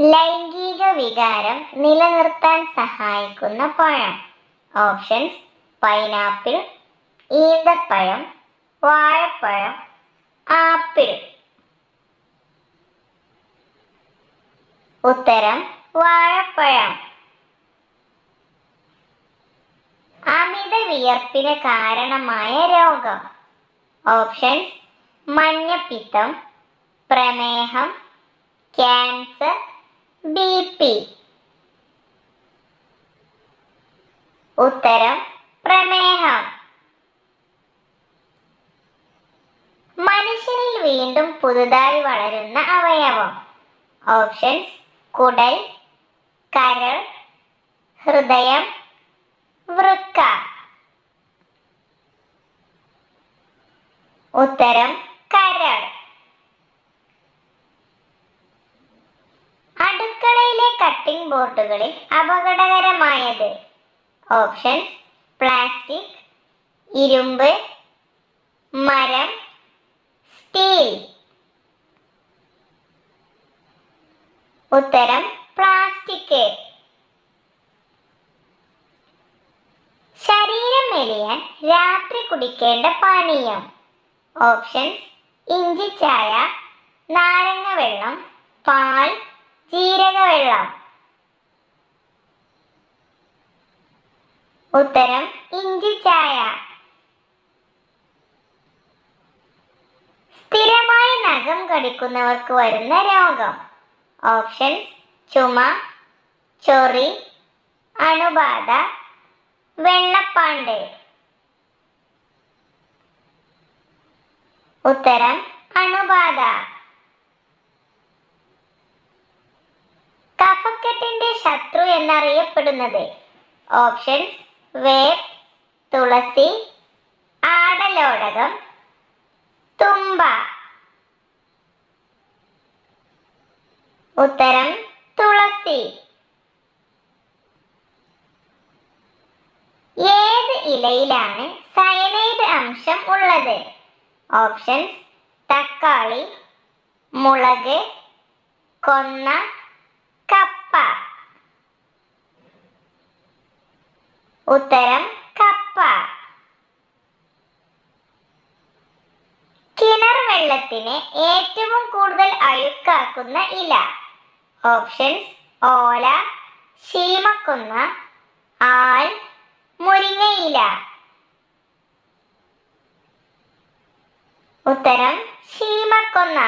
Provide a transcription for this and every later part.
ലൈംഗിക വികാരം നിലനിർത്താൻ സഹായിക്കുന്ന പഴം. ഓപ്ഷൻസ് പൈനാപ്പിൾ ഈന്തപ്പഴം വാഴപ്പഴം ആപ്പിൾ. ഉത്തരം വാഴപ്പഴം. അമിത വിയർപ്പിന് കാരണമായ രോഗം. ഓപ്ഷൻസ് മഞ്ഞപ്പിത്തം പ്രമേഹം ക്യാൻസർ ബി പി ഉത്തരം പ്രമേഹം. മനുഷ്യനിൽ വീണ്ടും പുതുതായി വളരുന്ന അവയവം. ഓപ്ഷൻസ് കുടൽ കരൾ ഹൃദയം വൃക്ക. ഉത്തരം കരൾ. കട്ടിംഗ് ബോർഡുകളിൽ അപകടകരമായത്. ഓപ്ഷൻസ് പ്ലാസ്റ്റിക് ഇരുമ്പ് മരം സ്റ്റീൽ ഉത്തരം പ്ലാസ്റ്റിക് ശരീരം മെലിയാൻ രാത്രി കുടിക്കേണ്ട പാനീയം. ഓപ്ഷൻസ് ഇഞ്ചി ചായ നാരങ്ങ വെള്ളം പാൽ ജീരക വെള്ളം ഉത്തരം ഇഞ്ചി ചായ. സ്ഥിരമായി നഖം കടിക്കുന്നവർക്ക് വരുന്ന രോഗം. ഓപ്ഷൻസ് ചുമ ചൊറി അണുബാധ വെള്ളപ്പാണ്ട്. ഉത്തരം അണുബാധ. കഫക്കെട്ടിന്റെ ശത്രു എന്നറിയപ്പെടുന്നത്. ഓപ്ഷൻസ് വേപ്പ് തുളസി ആടലോടകം തുമ്പ. ഉത്തരം തുളസി. ഏത് ഇലയിലാണ് സയനൈഡ് അംശം ഉള്ളത്? ഓപ്ഷൻസ് തക്കാളി മുളക് കൊന്ന കപ്പ. ഉത്തരം കപ്പ. കിണർ വെള്ളത്തിന് ഏറ്റവും കൂടുതൽ അഴുക്കാക്കുന്ന ഇല. ഓപ്ഷൻസ് ഓല ശീമക്കുന്ന ആൽ മുരിങ്ങയില ഉത്തരം ശീമക്കൊന്ന.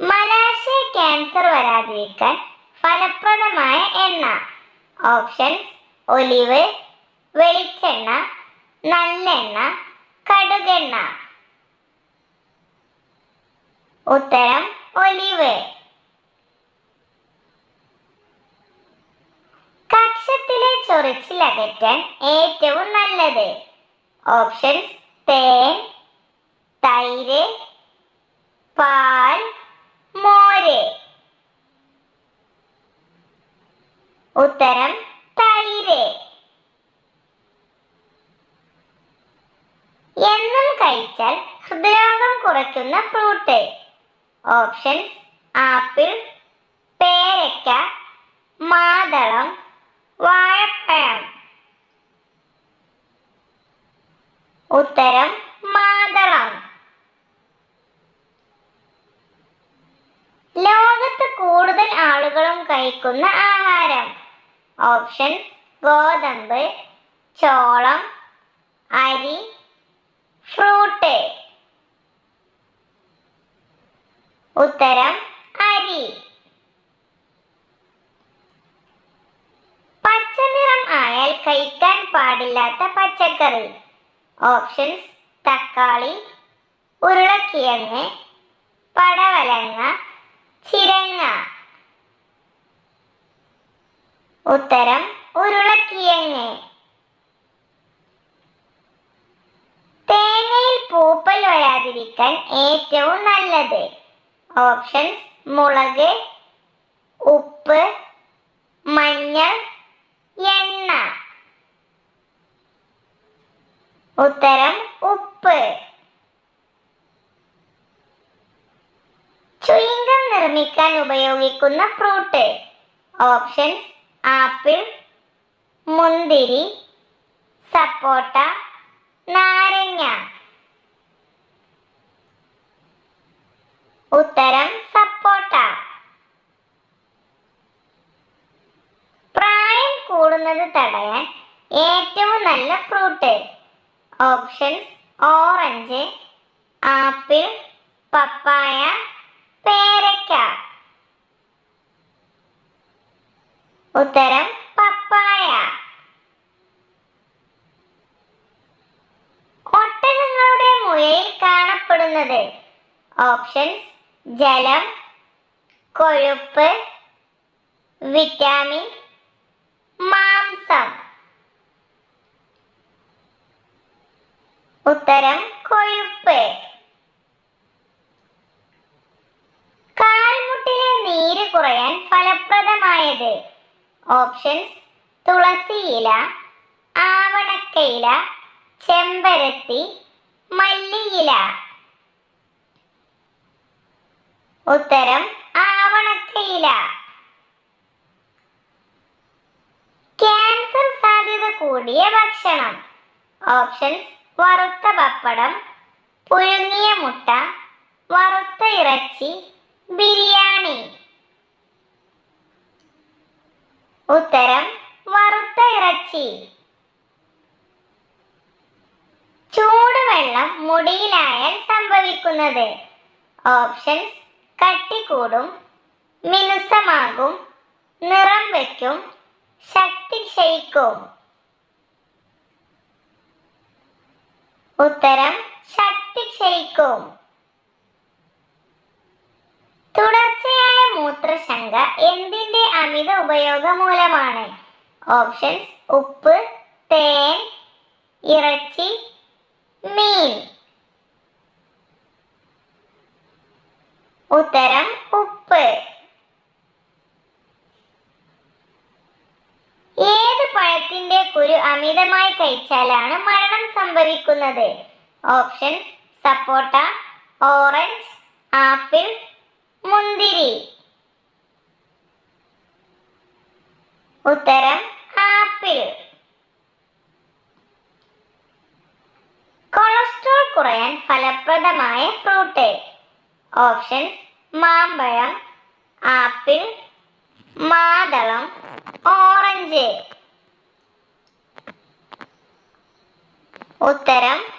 മലാശയ ക്യാൻസർ വരാതിരിക്കാൻ ഫലപ്രദമായ എണ്ണ. ഓപ്ഷൻസ് ഒലിവ് വെളിച്ചെണ്ണ നല്ലെണ്ണ കടുകെണ്ണ. ഉത്തരം ഒലിവ്. കക്ഷത്തിലെ ചൊറിച്ചിൽ അകറ്റാൻ ഏറ്റവും നല്ലത്. ഓപ്ഷൻസ് തേൻ തൈര് പാൽ മോര്. ഉത്തരം തൈര്. എന്നും കഴിച്ചാൽ ഹൃദ്രോഗം കുറയ്ക്കുന്ന ഫ്രൂട്ട്. ഓപ്ഷൻസ് ആപ്പിൾ പേരക്ക മാതളം വാഴപ്പഴം. ഉത്തരം മാതളം. ലോകത്ത് കൂടുതൽ ആളുകളും കഴിക്കുന്ന ആഹാരം. ഓപ്ഷൻസ് ഗോതമ്പ് ചോളം അരി ഫ്രൂട്ട് ഉത്തരം അരി. പച്ചനിറം ആയാൽ കഴിക്കാൻ പാടില്ലാത്ത പച്ചക്കറി. ഓപ്ഷൻസ് തക്കാളി ഉരുളക്കിഴങ്ങ് പടവലങ്ങ ചിരങ്ങ. ഉത്തരം ഉരുളക്കിഴങ്ങ്. തേങ്ങയിൽ പൂപ്പൽ വരാതിരിക്കാൻ ഏറ്റവും നല്ലത്. ഓപ്ഷൻസ് മുളക് ഉപ്പ് മഞ്ഞൾ എണ്ണ. ഉത്തരം ഉപ്പ്. ചുയിങ്കം നിർമ്മിക്കാൻ ഉപയോഗിക്കുന്ന ഫ്രൂട്ട്. ഓപ്ഷൻസ് ആപ്പിൾ മുന്തിരി സപ്പോട്ട നാരങ്ങ. ഉത്തരം സപ്പോട്ട. പ്രായം കൂടുന്നത് തടയാൻ ഏറ്റവും നല്ല fruit. Options orange apple papaya പേരയ്ക്ക ഉത്തരം പപ്പായ. ഒട്ടകങ്ങളുടെ മുയയിൽ കാണപ്പെടുന്നത് ഓപ്ഷൻസ് ജലം കൊഴുപ്പ് വിറ്റാമിൻ മാംസം. ഉത്തരം കൊഴുപ്പ്. കാൽമുട്ടിലെ നീര് കുറയാൻ ഫലപ്രദമായത് ഓപ്ഷൻസ് തുളസിയില ആവണക്കയില ചെമ്പരത്തി മല്ലിയില ഉത്തരം ആവണക്കയില. ക്യാൻസർ സാധ്യത കൂടിയ ഭക്ഷണം. ഓപ്ഷൻസ് വറുത്ത പപ്പടം പുഴുങ്ങിയ മുട്ട വറുത്ത ഇറച്ചി ബിരിയാണി. ഉത്തരം വറുത്ത ഇറച്ചി. ചൂടുവെള്ളം മുടിയിലായാൽ സംഭവിക്കുന്നത്. ഓപ്ഷൻസ് കട്ടിക്കൂടും മിനുസമാകും നിറം വയ്ക്കും ശക്തി ക്ഷയിക്കും. ഉത്തരം ശക്തി ക്ഷയിക്കും. മൂത്രശങ്ക എന്തിന്റെ അമിത ഉപയോഗം മൂലമാണ്? ഓപ്ഷൻസ് ഉപ്പ് തേൻ ഇറച്ചി മീൻ. ഉത്തരം ഉപ്പ്. ഏത് പഴത്തിന്റെ കുരു അമിതമായി കഴിച്ചാലാണ് മരണം സംഭവിക്കുന്നത്? ഓപ്ഷൻസ് സപ്പോട്ട ഓറഞ്ച് ആപ്പിൾ മുന്തിരി. ഉത്തരം ആപ്പിൾ. കൊളസ്ട്രോൾ കുറയാൻ ഫലപ്രദമായ ഫ്രൂട്ട്. ഓപ്ഷൻസ് മാമ്പഴം ആപ്പിൾ മാതളം ഓറഞ്ച്. ഉത്തരം